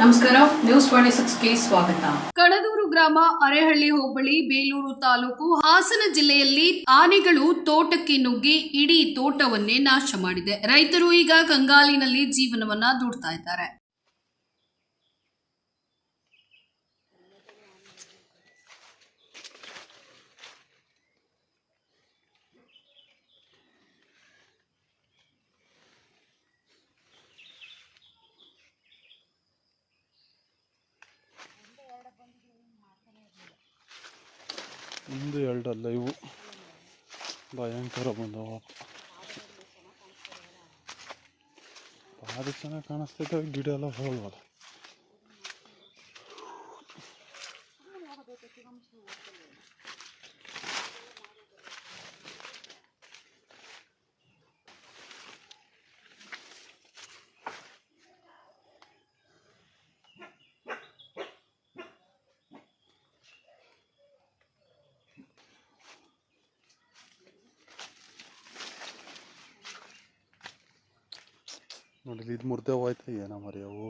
ನಮಸ್ಕಾರ, news twenty ಸಿಕ್ಸ್ಗೆ ಸ್ವಾಗತ. ಕಣದೂರು ಗ್ರಾಮ ಅರೆಹಳ್ಳಿ ಹೋಬಳಿ ಬೇಲೂರು ತಾಲೂಕು ಹಾಸನ ಜಿಲ್ಲೆಯಲ್ಲಿ ಆನೆಗಳು ತೋಟಕ್ಕೆ ನುಗ್ಗಿ ಇಡೀ ತೋಟವನ್ನೇ ನಾಶ ಮಾಡಿದೆ. ರೈತರು ಈಗ ಕಂಗಾಲಿನಲ್ಲಿ ಜೀವನವನ್ನ ದೂಡ್ತಾ ಇದ್ದಾರೆ. ಒಂದು ಎರಡಲ್ಲ ಇವು ಭಯಂಕರ ಬಂದವ. ಭಾರಿ ಚೆನ್ನಾಗಿ ಕಾಣಿಸ್ತೈತೆ ಗಿಡ ಎಲ್ಲ ಹೋಲ್ವಲ್ಲ. ನೋಡಿ ಇದು ಮುರ್ದೆ ಹೋಯ್ತು ಏನ ಮರಿ ಅವು.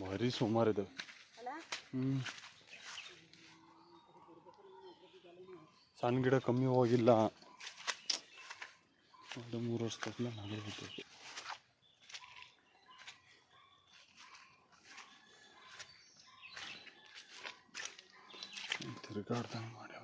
ಮರಿ ಹ್ಮ್. ಸಣ್ಣ ಗಿಡ ಕಮ್ಮಿ ಹೋಗಿಲ್ಲ. ಒಂದು ಮೂರು ವರ್ಷ ತಪ್ಪಲ ನಾಳೆ ಬಿಟ್ಟಿದ್ದೆ. ತಿರುಗಾಡ್ದಂಗೆ ಮಾಡ್ಯಾವ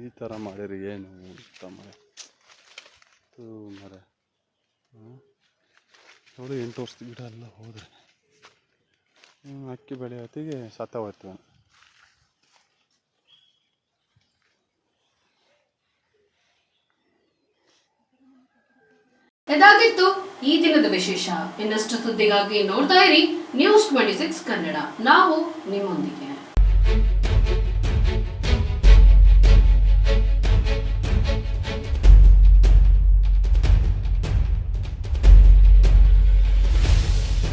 ಈ ಥರ ಮಾಡಿರಿ ಏನು ಇಷ್ಟ ಮರೆ ತೂ ಮರೆ. ನೋಡಿ ಎಂಟು ವರ್ಷದ ಗಿಡ ಎಲ್ಲ ಹೋದ್ರೆ. ಅಕ್ಕಿ ಬೆಳೆ ಹೊತ್ತಿಗೆ ಸತ್ತ ಹೋಯ್ತು ಇದಾಗಿತ್ತು ಈ ದಿನದ ವಿಶೇಷ. ಇನ್ನಷ್ಟು ಸುದ್ದಿಗಾಗಿ ನೋಡ್ತಾ ಇರಿ ನ್ಯೂಸ್ ಟ್ವೆಂಟಿ ಸಿಕ್ಸ್ ಕನ್ನಡ. ನಾವು ನಿಮ್ಮೊಂದಿಗೆ.